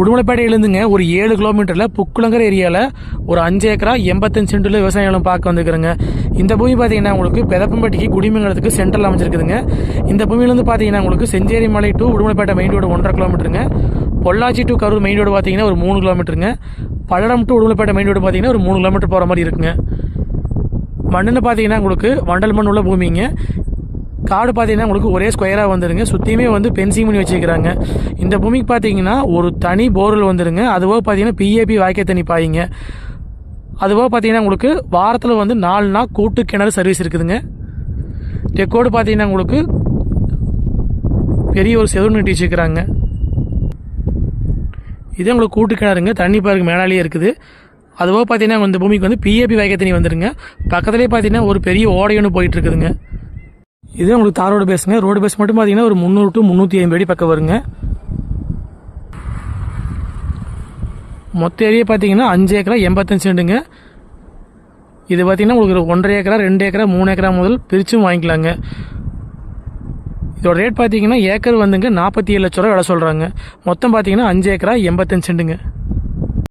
உடுமலைப்பேட்டையிலேருந்துங்க ஒரு ஏழு கிலோமீட்டரில் புக்குளங்கர் ஏரியாவில் ஒரு அஞ்சு ஏக்கரா எண்பத்தஞ்சு சென்டில் விவசாய நிலம் பார்க்க வந்துருக்குறேங்க. இந்த பூமி பார்த்தீங்கன்னா உங்களுக்கு பெதப்பம்பட்டிக்கு குடிமங்கலத்துக்கு சென்ட்ரல் அமைஞ்சிருக்குதுங்க. இந்த பூமியிலேருந்து பார்த்தீங்கன்னா உங்களுக்கு செஞ்சேரி மலை டு உடுமலைப்பேட்டை மெயின் ரோடு ஒன்றரை கிலோமீட்டருங்க. Pollachi to Karur main road பார்த்தீங்கன்னா ஒரு மூணு கிலோமீட்டருங்க. Palladam to Udumalaipettai main road பார்த்தீங்கன்னா ஒரு மூணு கிலோமீட்டர் போகிற மாதிரி இருக்குங்க. மண்ணுன்னு பார்த்தீங்கன்னா உங்களுக்கு வண்டல் மண் உள்ள பூமிங்க. காடு பார்த்தீங்கன்னா உங்களுக்கு ஒரே ஸ்கொயராக வந்துருங்க. சுற்றியுமே வந்து பென்சிங் பண்ணி வச்சுக்கிறாங்க இந்த பூமிக்கு பார்த்தீங்கன்னா ஒரு தனி போர்வெல் வந்துருங்க. அதுவோ பார்த்தீங்கன்னா பிஏபி வாய்க்கை தண்ணி பாயிங்க. அதுவோ பார்த்தீங்கன்னா உங்களுக்கு வாரத்தில் வந்து நாலு நாள் கூட்டு கிணறு சர்வீஸ் இருக்குதுங்க. டெக்கோடு பார்த்தீங்கன்னா உங்களுக்கு பெரிய ஒரு செவன் நட்டி வச்சுக்கிறாங்க இதே உங்களுக்கு கூட்டு கிணறுங்க. தண்ணி பாருக்கு மேலாலேயே இருக்குது. அதுவோ பார்த்தீங்கன்னா இந்த பூமிக்கு வந்து பிஏபி வாய்க்கை தண்ணி வந்துருங்க. பக்கத்துலேயே பார்த்தீங்கன்னா ஒரு பெரிய ஓடை போயிட்டுருக்குதுங்க போயிட்டு இருக்குதுங்க. இது உங்களுக்கு தார் ரோடு பேசுங்க ரோடு பேஸ் மட்டும் பார்த்தீங்கன்னா ஒரு முந்நூறு டு முந்நூற்றி ஐம்பது அடி பக்கம் வருங்க. மொத்த ஏரியா பார்த்தீங்கன்னா அஞ்சு ஏக்கரா எண்பத்தஞ்சு செண்டுங்க இது பார்த்தீங்கன்னா உங்களுக்கு ஒன்றரை ஏக்கரா ரெண்டு ஏக்கரா மூணு ஏக்கரா முதல் பிரிச்சும் வாங்கிக்கலாங்க. இதோட ரேட் பார்த்தீங்கன்னா ஏக்கர் வந்துங்க நாற்பத்தி ஏழு லட்ச ரூபா விலை சொல்கிறாங்க மொத்தம் பார்த்தீங்கன்னா அஞ்சு ஏக்கரா எண்பத்தஞ்சு செண்டுங்க